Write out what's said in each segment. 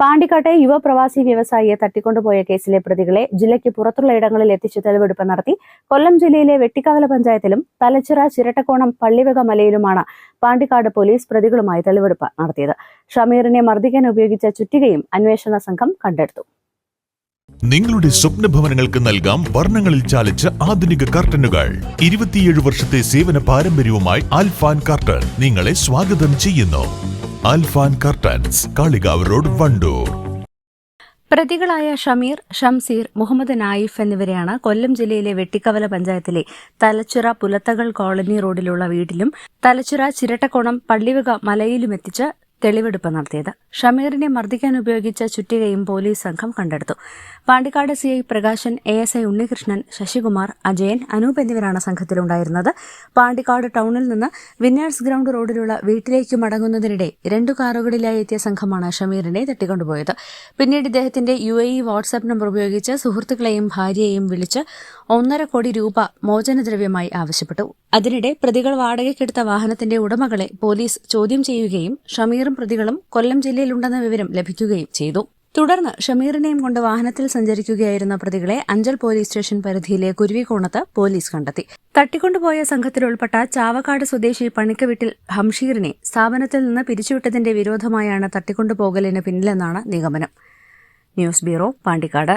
പാണ്ടിക്കാട്ടെ യുവപ്രവാസി വ്യവസായിയെ തട്ടിക്കൊണ്ടുപോയ കേസിലെ പ്രതികളെ ജില്ലയ്ക്ക് പുറത്തുള്ള ഇടങ്ങളിൽ എത്തിച്ച് തെളിവെടുപ്പ് നടത്തി. കൊല്ലം ജില്ലയിലെ വെട്ടിക്കവല പഞ്ചായത്തിലും തലച്ചിറ ചിരട്ടക്കോണം പള്ളിവക മലയിലുമാണ് പാണ്ടിക്കാട് പോലീസ് പ്രതികളുമായി തെളിവെടുപ്പ് നടത്തിയത്. ഷമീറിനെ മർദ്ദിക്കാൻ ഉപയോഗിച്ച ചുറ്റികയും അന്വേഷണ സംഘം കണ്ടെടുത്തു. നിങ്ങളുടെ സ്വപ്ന ഭവനങ്ങൾക്ക് നൽകാം വർണങ്ങളിൽ ചാലിച്ച ആധുനിക കർട്ടനുകൾ. ഇരുപത്തിയേഴ് വർഷത്തെ സേവന പാരമ്പര്യവുമായി ആൽഫാൻ കർട്ടൻ നിങ്ങളെ സ്വാഗതം ചെയ്യുന്നു. ആൽഫാൻ കർട്ടൻസ് കാളികാവ് റോഡ് വണ്ടൂർ. പ്രതികളായ ഷമീർ ഷംസീർ മുഹമ്മദ് നായിഫ് എന്നിവരെയാണ് കൊല്ലം ജില്ലയിലെ വെട്ടിക്കവല പഞ്ചായത്തിലെ തലച്ചിറ പുലത്തകൾ കോളനി റോഡിലുള്ള വീട്ടിലും തലച്ചിറ ചിരട്ടക്കോണം പള്ളിവക മലയിലുമെത്തിച്ച് തെളിവെടുപ്പ് നടത്തിയത്. ഷമീറിനെ മർദ്ദിക്കാൻ ഉപയോഗിച്ച ചുറ്റികയും പോലീസ് സംഘം കണ്ടെടുത്തു. Pandikkad C I Prakashan A S I Unnikrishnan Sasikumar Ajayan Anoop എന്നിവരാണ് സംഘത്തിലുണ്ടായിരുന്നത്. പാണ്ടിക്കാട് ടൗണിൽ നിന്ന് വിന്നേഴ്സ് ഗ്രൌണ്ട് റോഡിലുള്ള വീട്ടിലേക്ക് മടങ്ങുന്നതിനിടെ രണ്ടു കാറുകളിലായി എത്തിയ സംഘമാണ് ഷമീറിനെ തട്ടിക്കൊണ്ടുപോയത്. പിന്നീട് ഇദ്ദേഹത്തിന്റെ U A E WhatsApp number ഉപയോഗിച്ച് സുഹൃത്തുക്കളെയും ഭാര്യയെയും വിളിച്ച് ഒന്നര കോടി രൂപ മോചനദ്രവ്യമായി ആവശ്യപ്പെട്ടു. അതിനിടെ പ്രതികൾ വാടകയ്ക്കെടുത്ത വാഹനത്തിന്റെ ഉടമകളെ പോലീസ് ചോദ്യം ചെയ്യുകയും ഷമീറും പ്രതികളും കൊല്ലം ജില്ലയിലുണ്ടെന്ന വിവരം ലഭിക്കുകയും ചെയ്തു. തുടർന്ന് ഷമീറിനെയും കൊണ്ട് വാഹനത്തിൽ സഞ്ചരിക്കുകയായിരുന്ന പ്രതികളെ അഞ്ചൽ പോലീസ് സ്റ്റേഷൻ പരിധിയിലെ കുരുവിക്കോണത്ത് പോലീസ് കണ്ടെത്തി. തട്ടിക്കൊണ്ടുപോയ സംഘത്തിൽ ഉൾപ്പെട്ട ചാവക്കാട് സ്വദേശി പണിക്കവീട്ടിൽ ഹംഷീറിനെ സ്ഥാപനത്തിൽ നിന്ന് പിരിച്ചുവിട്ടതിന്റെ വിരോധമായാണ് തട്ടിക്കൊണ്ടുപോകലിന് പിന്നിലെന്നാണ് നിഗമനം. News bureau Pandikkad.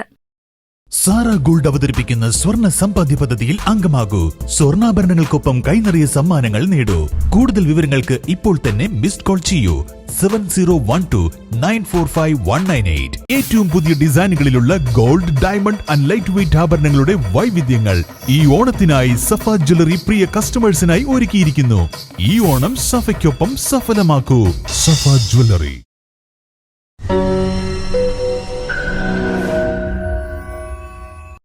Sara gold അവതരിപ്പിക്കുന്ന സ്വർണ സമ്പാദ്യ പദ്ധതിയിൽ അംഗമാകൂ. സ്വർണാഭരണങ്ങൾക്കൊപ്പം കൈനിറിയ സമ്മാനങ്ങൾ നേടൂ. കൂടുതൽ വിവരങ്ങൾക്ക് ഇപ്പോൾ തന്നെ മിസ്ഡ് കോൾ ചെയ്യൂ. Seven zero one two nine four five one nine eight ഏറ്റവും പുതിയ ഡിസൈനുകളിലുള്ള gold diamond and light weight ആഭരണങ്ങളുടെ വൈവിധ്യങ്ങൾ ഈ ഓണത്തിനായി സഫ ജ്വല്ലറി പ്രിയ കസ്റ്റമേഴ്സിനായി ഒരുക്കിയിരിക്കുന്നു. ഈ ഓണം സഫയ്ക്കൊപ്പം സഫലമാക്കൂ. സഫ ജ്വല്ലറി.